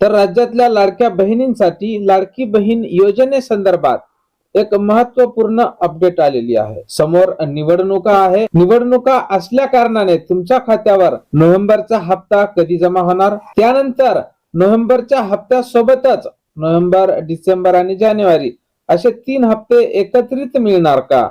तर राज्यातल्या लाडक्या बहिणींसाठी लाडकी बहीण योजनेसंदर्भात एक महत्त्वपूर्ण अपडेट आलेली आहे. समोर निवडणुका आहे. निवडणुका असल्या कारणाने तुमच्या खात्यावर नोव्हेंबरचा हप्ता कधी जमा होणार? त्यानंतर नोव्हेंबरच्या हप्त्यासोबतच नोव्हेंबर डिसेंबर आणि जानेवारी असे तीन हप्ते एकत्रित मिळणार का?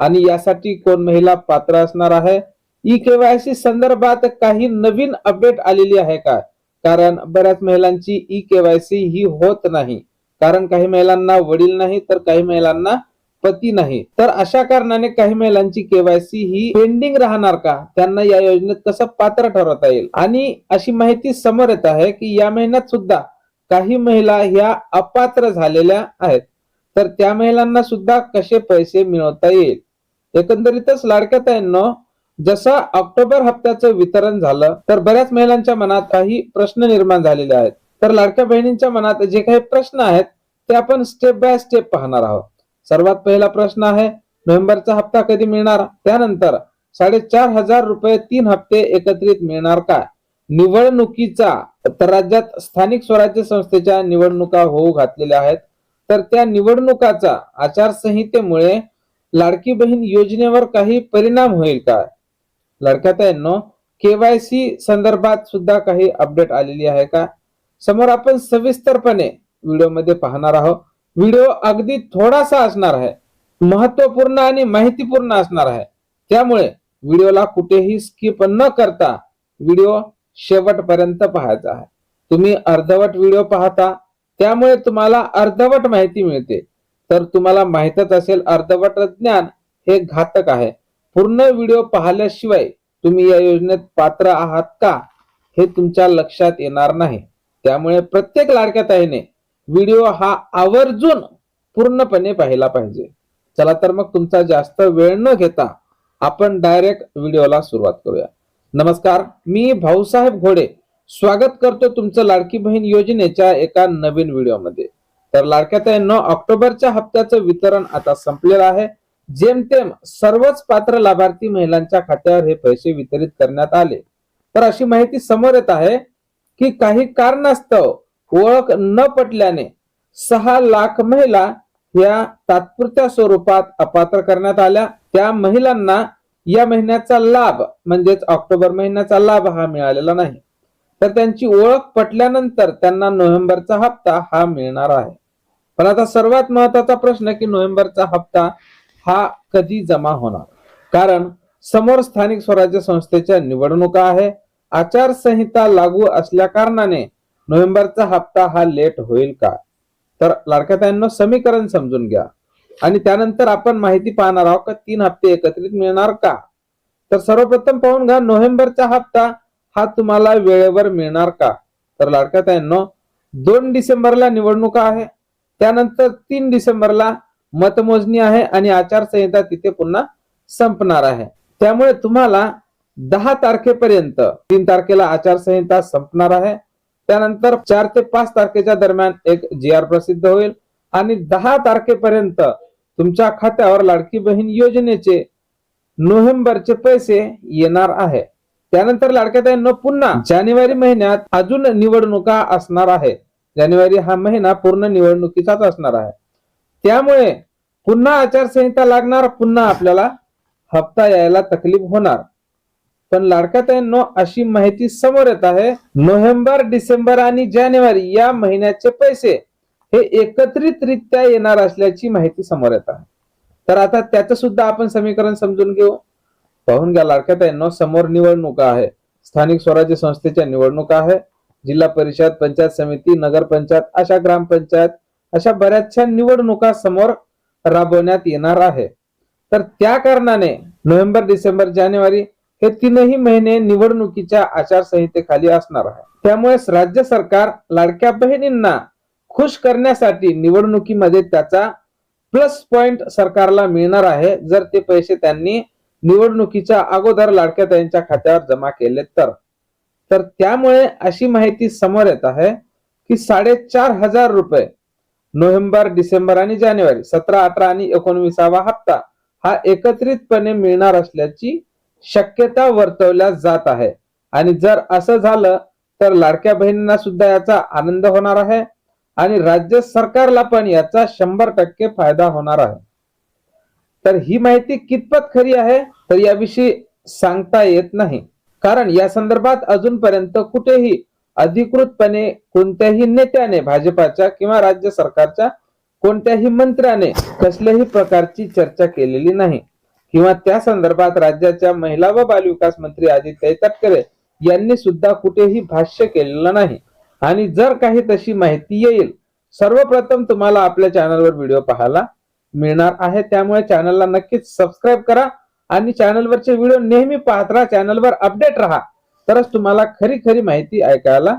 आणि यासाठी कोण महिला पात्र असणार आहे? ई केवायसी संदर्भात काही नवीन अपडेट आलेली आहे का? कारण बऱ्याच महिलांची ई केवायसी ही होत नाही. कारण काही महिलांना वडील नाही तर काही महिलांना पती नाही. तर अशा कारणाने काही महिलांची केवायसी ही पेंडिंग राहणार का? त्यांना या योजनेत कसं पात्र ठरवता येईल? आणि अशी माहिती समोर येत आहे की या महिन्यात सुद्धा काही महिला ह्या अपात्र झालेल्या आहेत. तर त्या महिलांना सुद्धा कसे पैसे मिळवता येईल? एकंदरीतच लाडक्या ताईंनो जसं ऑक्टोबर हप्त्याचं वितरण झालं तर बऱ्याच महिलांच्या मनात काही प्रश्न निर्माण झालेले आहेत. तर लाडक्या बहिणींच्या मनात जे काही प्रश्न आहेत ते आपण स्टेप बाय स्टेप पाहणार आहोत. सर्वात पहिला प्रश्न आहे नोव्हेंबरचा हप्ता कधी मिळणार? त्यानंतर साडेचार हजार रुपये तीन हप्ते एकत्रित मिळणार का निवडणुकीचा तर राज्यात स्थानिक स्वराज्य संस्थेच्या निवडणुका होऊ घातलेल्या आहेत. तर त्या निवडणुकाचा आचारसंहितेमुळे लाडकी बहीण योजनेवर काही परिणाम होईल का लडक्याताईंनो केवायसी संदर्भात सुद्धा काही अपडेट आलेली आहे का? समोर आपण सविस्तरपणे व्हिडिओमध्ये पाहणार आहोत. व्हिडिओ अगदी थोडासा असणार आहे. महत्त्वपूर्ण आणि माहितीपूर्ण असणार आहे. त्यामुळे व्हिडिओला कुठेही स्किप न करता व्हिडिओ शेवटपर्यंत पाहायचा आहे. तुम्ही अर्धवट व्हिडिओ पाहता त्यामुळे तुम्हाला अर्धवट माहिती मिळते. तर तुम्हाला माहीतच असेल अर्धवट ज्ञान हे घातक आहे. पूर्ण व्हिडिओ पाहिल्याशिवाय तुम्ही या योजनेत पात्र आहात का हे तुमच्या लक्षात येणार नाही. त्यामुळे प्रत्येक लाडक्या ताईने व्हिडिओ हा आवर्जून पूर्णपणे पाहिला पाहिजे. चला तर मग तुमचा जास्त वेळ न घेता आपण डायरेक्ट व्हिडिओला सुरुवात करूया. नमस्कार मी भाऊसाहेब घोडे. स्वागत करतो तुमचं लाडकी बहीण योजनेच्या एका नवीन व्हिडिओमध्ये. तर लाडक्या ताईंनो ऑक्टोबरच्या हप्त्याचं वितरण आता संपलेलं आहे. जेमतेम सर्वच पात्र लाभार्थी महिलांच्या खात्यावर हे पैसे वितरित करण्यात आले. तर अशी माहिती समोर येत आहे की काही कारणास्तव ओळख न पटल्याने सहा लाख महिला या तात्पुरत्या स्वरूपात अपात्र करण्यात आल्या. त्या महिलांना या महिन्याचा लाभ म्हणजेच ऑक्टोबर महिन्याचा लाभ हा मिळालेला नाही. तर त्यांची ओळख पटल्यानंतर त्यांना नोव्हेंबरचा हप्ता हा मिळणार आहे. पण आता सर्वात महत्त्वाचा प्रश्न की नोव्हेंबरचा हप्ता हा कधी जमा होणार? कारण समोर स्थानिक स्वराज्य संस्थेच्या निवडणुका आहे. आचारसंहिता लागू असल्या कारणाने नोव्हेंबरचा हप्ता हा लेट होईल का? तर लाडक्याताईंनो समीकरण समजून घ्या. आणि त्यानंतर आपण माहिती पाहणार आहोत का तीन हप्ते एकत्रित मिळणार का? तर सर्वप्रथम पाहून घ्या नोव्हेंबरचा हप्ता हा तुम्हाला वेळेवर मिळणार का? तर लाडक्याताईंनो दोन डिसेंबरला निवडणुका आहे. त्यानंतर तीन डिसेंबरला मतमोजणी आहे आणि आचारसंहिता तिथे पुन्हा संपणार आहे. त्यामुळे तुम्हाला दहा तारखेपर्यंत तीन तारखेला आचारसंहिता संपणार आहे. त्यानंतर चार ते पाच तारखेच्या दरम्यान एक जी आर प्रसिद्ध होईल आणि दहा तारखेपर्यंत तुमच्या खात्यावर लाडकी बहीण योजनेचे नोव्हेंबरचे पैसे येणार आहे. त्यानंतर लाडक्याताईंनो पुन्हा जानेवारी महिन्यात अजून निवडणुका असणार आहे जानेवारी हा महिना पूर्ण निवडणुकीचाच असणार आहे. त्यामुळे पुन्हा आचारसंहिता लागणार पुन्हा आपल्याला हप्ता यायला तकलीफ होणार. पण लाडक्याताईंनो अशी माहिती समोर येत आहे. नोव्हेंबर डिसेंबर आणि जानेवारी या महिन्याचे पैसे हे एकत्रितरित्या येणार असल्याची माहिती समोर येत आहे. तर आता त्याचं सुद्धा आपण समीकरण समजून घेऊ. पाहून घ्या लाडक्याताईंनो समोर निवडणुका आहे. स्थानिक स्वराज्य संस्थेच्या निवडणुका आहे. जिल्हा परिषद पंचायत समिती नगरपंचायत अशा ग्रामपंचायत अशा बऱ्याचशा निवडणुका समोर राबवण्यात येणार आहे. तर त्या कारणाने नोव्हेंबर डिसेंबर जानेवारी हे तीनही महिने निवडणुकीच्या आचारसंहितेखाली असणार आहे. त्यामुळे राज्य सरकार लाडक्या बहिणींना खुश करण्यासाठी निवडणुकीमध्ये त्याचा प्लस पॉइंट सरकारला मिळणार आहे. जर ते पैसे त्यांनी निवडणुकीच्या अगोदर लाडक्या त्यांच्या खात्यावर जमा केले तर. तर त्यामुळे अशी माहिती समोर येत आहे की साडेचार हजार रुपये नोव्हेंबर डिसेंबर आणि जानेवारी सतरा अठरा आणि एकोणविसावा हप्ता हा एकत्रितपणे मिळणार असल्याची शक्यता वर्तवल्या जात आहे. आणि जर असं झालं तर लाडक्या बहिणींना सुद्धा याचा आनंद होणार आहे आणि राज्य सरकारला पण याचा शंभर टक्के फायदा होणार आहे. तर ही माहिती कितपत खरी आहे तर याविषयी सांगता येत नाही. कारण या संदर्भात अजूनपर्यंत कुठेही अधिकृतपणे कोणत्याही नेत्याने भाजपाच्या किंवा राज्य सरकारच्या कोणत्याही मंत्र्याने कसल्याही प्रकारची चर्चा केलेली नाही. किंवा त्या संदर्भात राज्याच्या महिला व बालविकास मंत्री आदित्य तटकरे यांनी सुद्धा कुठेही भाष्य केलेलं नाही. आणि जर काही तशी माहिती येईल सर्वप्रथम तुम्हाला आपल्या चॅनलवर व्हिडिओ पाहायला मिळणार आहे. त्यामुळे चॅनलला नक्कीच सबस्क्राईब करा आणि चॅनलवरचे व्हिडिओ नेहमी पाहत राहा चॅनलवर अपडेट राहा. तरच तुम्हाला खरी खरी माहिती ऐकायला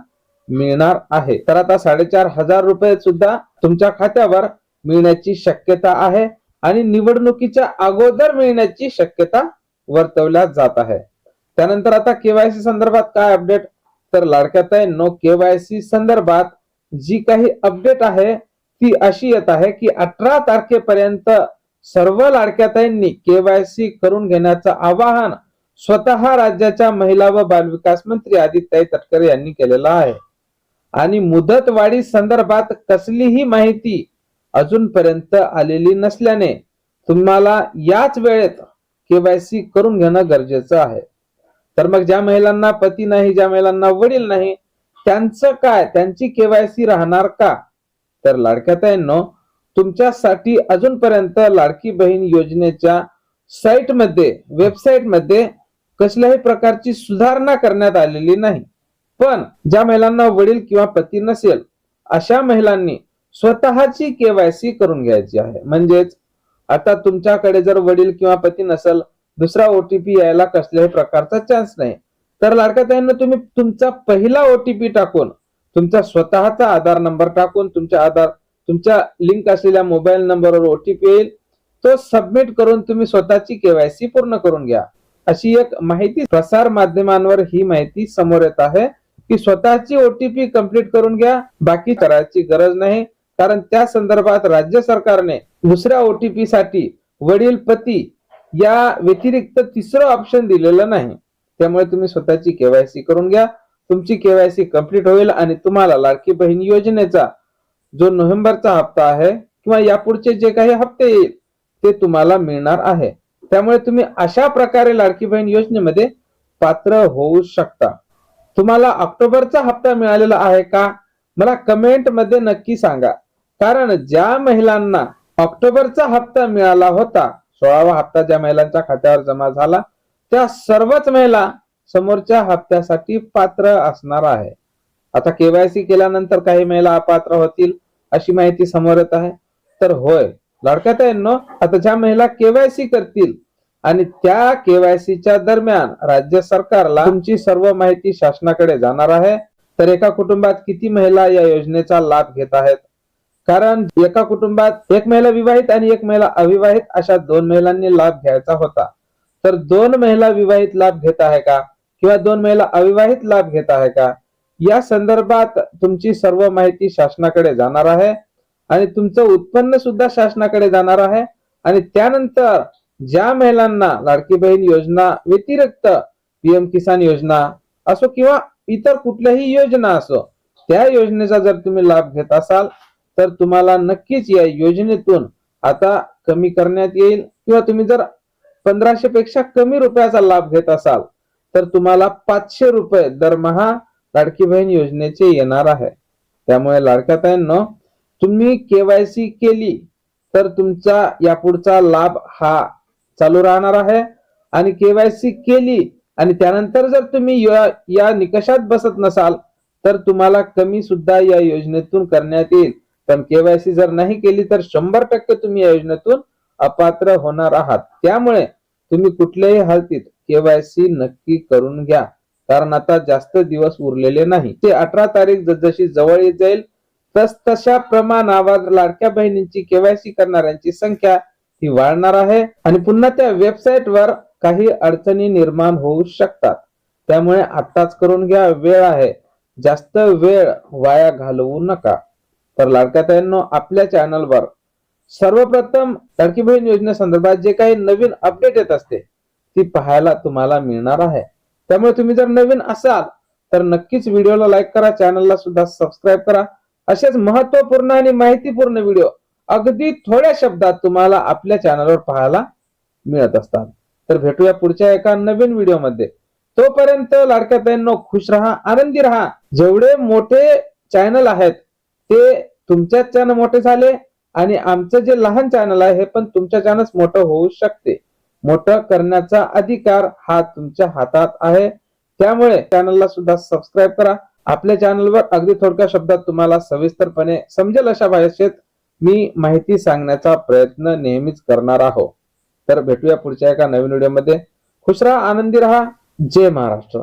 मिळणार आहे. तर आता साडेचार हजार रुपये सुद्धा तुमच्या खात्यावर मिळण्याची शक्यता आहे आणि निवडणुकीच्या अगोदर मिळण्याची शक्यता वर्तवल्या जात आहे. त्यानंतर आता केवायसी संदर्भात काय अपडेट तर लाडक्यात आहे नो केवायसी संदर्भात जी काही अपडेट आहे ती अशी येत आहे की अठरा तारखेपर्यंत सर्व लाडक्याताईंनी केवायसी करून घेण्याचं आवाहन स्वतः राज्याच्या महिला व बालविकास मंत्री आदित्य तटकरे यांनी केलेलं आहे. आणि मुदतवाढी संदर्भात कसलीही माहिती अजूनपर्यंत आलेली नसल्याने तुम्हाला याच वेळेत केवायसी करून घेणं गरजेचं आहे. तर मग ज्या महिलांना पती नाही ज्या महिलांना वडील नाही त्यांचं काय? त्यांची केवायसी राहणार का? तर लाडक्याताईंनो तुमच्यासाठी अजूनपर्यंत लाडकी बहीण योजनेच्या साईटमध्ये वेबसाईटमध्ये कसल्याही प्रकारची सुधारणा करण्यात आलेली नाही. पण ज्या महिलांना वडील किंवा पती नसेल अशा महिलांनी स्वतःची केवायसी करून घ्यायची आहे. म्हणजेच आता तुमच्याकडे जर वडील किंवा पती नसेल दुसरा ओटीपी यायला कसल्याही प्रकारचा चान्स नाही. तर लाडक्याताईंना तुम्ही तुमचा पहिला ओटीपी टाकून तुमचा स्वतःचा आधार नंबर टाकून तुमच्या आधार तुमच्या लिंक असलेल्या मोबाईल नंबरवर ओटीपी येईल. तो सबमिट करून तुम्ही स्वतःची केवायसी पूर्ण करून घ्या. अशी एक माहिती प्रसार माध्यमांवर ही माहिती समोर येत आहे की स्वतःची ओटीपी कंप्लीट करून घ्या बाकी करायची गरज नाही. कारण त्या संदर्भात राज्य सरकारने दुसऱ्या ओटीपी साठी वडील पती या व्यतिरिक्त तिसरं ऑप्शन दिलेलं नाही. त्यामुळे तुम्ही स्वतःची केवायसी करून घ्या. तुमची केवायसी कंप्लीट होईल आणि तुम्हाला लाडकी बहीण योजनेचा जो नोव्हेंबरचा हप्ता आहे किंवा यापुढचे जे काही हप्ते येईल ते तुम्हाला मिळणार आहे. त्यामुळे तुम्ही अशा प्रकारे लाडकी बहीण योजनेमध्ये पात्र होऊ शकता. तुम्हाला ऑक्टोबरचा हप्ता मिळालेला आहे का? मला कमेंटमध्ये नक्की सांगा. कारण ज्या महिलांना ऑक्टोबरचा हप्ता मिळाला होता सोळावा हप्ता ज्या महिलांच्या खात्यावर जमा झाला त्या सर्वच महिला समोरच्या हप्त्यासाठी पात्र असणार आहे. आता केवायसी केल्यानंतर काही महिला अपात्र होतील अशी माहिती समोर येत आहे. तर होय लाडक्यात आहे आता ज्या महिला केवायसी करतील आणि त्या केवायसीच्या दरम्यान राज्य सरकारला तुमची सर्व माहिती शासनाकडे जाणार आहे तर एका कुटुंबात किती महिला या योजनेचा लाभ घेत आहेत? कारण एका कुटुंबात एक महिला विवाहित आणि एक महिला अविवाहित अशा दोन महिलांनी लाभ घ्यायचा होता. तर दोन महिला विवाहित लाभ घेत आहे का? किंवा दोन महिला अविवाहित लाभ घेत आहे का? या संदर्भात तुमची सर्व माहिती शासनाकडे जाणार आहे. आणि तुमचं उत्पन्न सुद्धा शासनाकडे जाणार आहे. आणि त्यानंतर ज्या महिलांना लाडकी बहीण योजना व्यतिरिक्त पीएम किसान योजना असो किंवा इतर कुठल्याही योजना असो त्या योजनेचा जर तुम्ही लाभ घेत असाल तर तुम्हाला नक्कीच या योजनेतून आता कमी करण्यात येईल. किंवा तुम्ही जर पंधराशे पेक्षा कमी रुपयाचा लाभ घेत असाल तर तुम्हाला पाचशे रुपये दरमहा लाडकी बहीण योजनेचे येणार आहे. त्यामुळे लाडक्याताईंनो तुम्ही केवायसी केली तर तुमचा यापुढचा लाभ हा चालू राहणार आहे. आणि केवायसी केली आणि त्यानंतर जर तुम्ही या- या निकषात बसत नसाल तर तुम्हाला कमी सुद्धा या योजनेतून करण्यात येईल. पण केवायसी जर नाही केली तर शंभर टक्के तुम्ही या योजनेतून अपात्र होणार आहात. त्यामुळे तुम्ही कुठल्याही हालतीत केवायसी नक्की करून घ्या. कारण आता जास्त दिवस उरलेले नाही. ते अठरा तारीख जसजशी जवळ येत जाईल तस तशा प्रमाणावर लाडक्या बहिणींची केवायसी करणाऱ्यांची संख्या ही वाढणार आहे आणि पुन्हा त्या वेबसाईट वर काही अडचणी निर्माण होऊ शकतात. त्यामुळे आत्ताच करून घ्या वेळ आहे. जास्त वेळ वाया घालवू नका. तर लाडक्याताईंनो आपल्या चॅनलवर सर्वप्रथम लाडकी बहीण योजनेसंदर्भात जे काही नवीन अपडेट येत असते ती पाहायला तुम्हाला मिळणार आहे. त्यामुळे तुम्ही जर नवीन असाल तर नक्कीच व्हिडिओला लाईक करा चॅनलला सुद्धा सबस्क्राईब करा. असेच महत्त्वपूर्ण आणि माहितीपूर्ण व्हिडिओ अगदी थोड्या शब्दात तुम्हाला आपल्या चॅनलवर पाहायला मिळत असतात. तर भेटूया पुढच्या एका नवीन व्हिडिओमध्ये तोपर्यंत लाडक्या ताईंनो खुश राहा आनंदी राहा. जेवढे मोठे चॅनल आहेत ते तुमच्याच चॅनल मोठे झाले आणि आमचं जे लहान चॅनल आहे हे पण तुमच्या चॅनल मोठं होऊ शकते. मोठं करण्याचा अधिकार हा तुमच्या हातात आहे. त्यामुळे चॅनलला सुद्धा सबस्क्राईब करा. आपल्या चॅनलवर अगदी थोडक्या शब्दात तुम्हाला सविस्तरपणे समजेल अशा भाषेत मी माहिती सांगण्याचा प्रयत्न नेहमीच करणार आहोत. तर भेटूया पुढच्या एका नवीन व्हिडिओमध्ये खुश राहा आनंदी राहा. जय महाराष्ट्र.